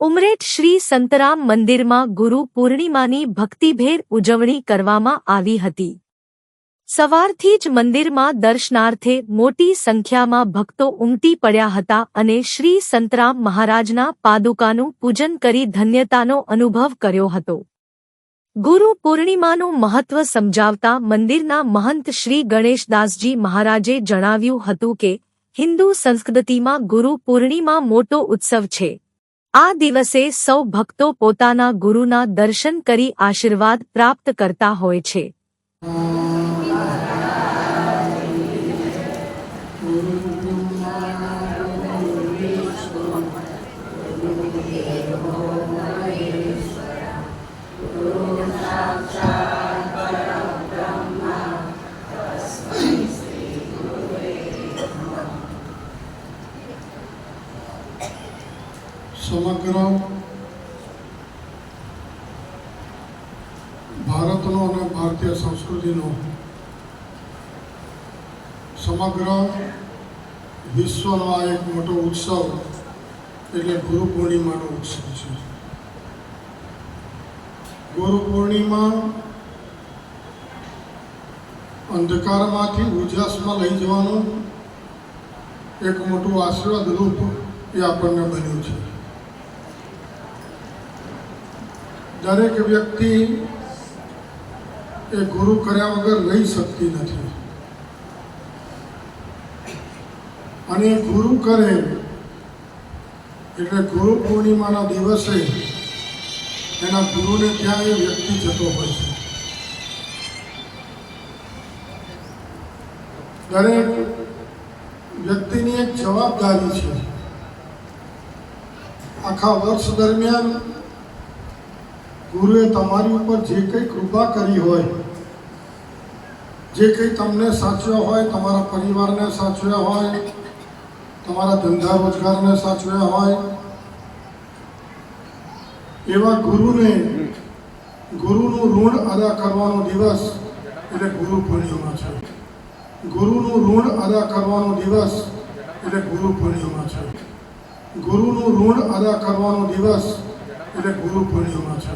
ઉમરેઠ શ્રી સંતરામ મંદિરમાં ગુરુ પૂર્ણિમાની ભક્તિભેર ઉજવણી કરવામાં આવી હતી. સવારથી જ મંદિરમાં દર્શનાર્થે મોટી સંખ્યામાં ભક્તો ઉમટી પડ્યા હતા અને શ્રી સંતરામ મહારાજના પાદુકાનું પૂજન કરી ધન્યતાનો અનુભવ કર્યો હતો. ગુરુ પૂર્ણિમાનું મહત્વ સમજાવતા મંદિરના મહંત શ્રી ગણેશદાસજી મહારાજે જણાવ્યું હતું કે, હિન્દુ સંસ્કૃતિમાં ગુરુ પૂર્ણિમા મોટો ઉત્સવ છે. આ દિવસે સૌ ભક્તો પોતાના ગુરુના દર્શન કરી આશીર્વાદ પ્રાપ્ત કરતા હોય છે. સમગ્ર ભારતનો અને ભારતીય સંસ્કૃતિનો સમગ્ર વિશ્વનો આ એક મોટો ઉત્સવ એટલે ગુરુ પૂર્ણિમાનો ઉત્સવ છે. ગુરુ પૂર્ણિમા અંધકારમાંથી ઉજાસમાં લઈ જવાનું એક મોટું આશીર્વાદ રૂપ એ આપણને બન્યું છે. દરેક વ્યક્તિ એ ગુરુ કર્યા વગર રહી શકતી નથી. અને ગુરુ કરે એટલે ગુરુ પૂર્ણિમાના દિવસે એના ગુરુને ત્યાં એ વ્યક્તિ જતો હોય છે. દરેક વ્યક્તિની એક જવાબદારી છે. આખા વર્ષ દરમિયાન ગુરુએ તમારી ઉપર જે કંઈ કૃપા કરી હોય, જે કંઈ તમને સાચવ્યા હોય, તમારા પરિવારને સાચવ્યા હોય, તમારા ધંધા રોજગારને સાચવ્યા હોય, એવા ગુરુને, ગુરુનું ઋણ અદા કરવાનો દિવસ એટલે ગુરુ પૂર્ણિમા છે. ગુરુનું ઋણ અદા કરવાનો દિવસ એટલે ગુરુ પૂર્ણિમા છે. ગુરુનું ઋણ અદા કરવાનો દિવસ એટલે ગુરુ પૂર્ણિમા છે.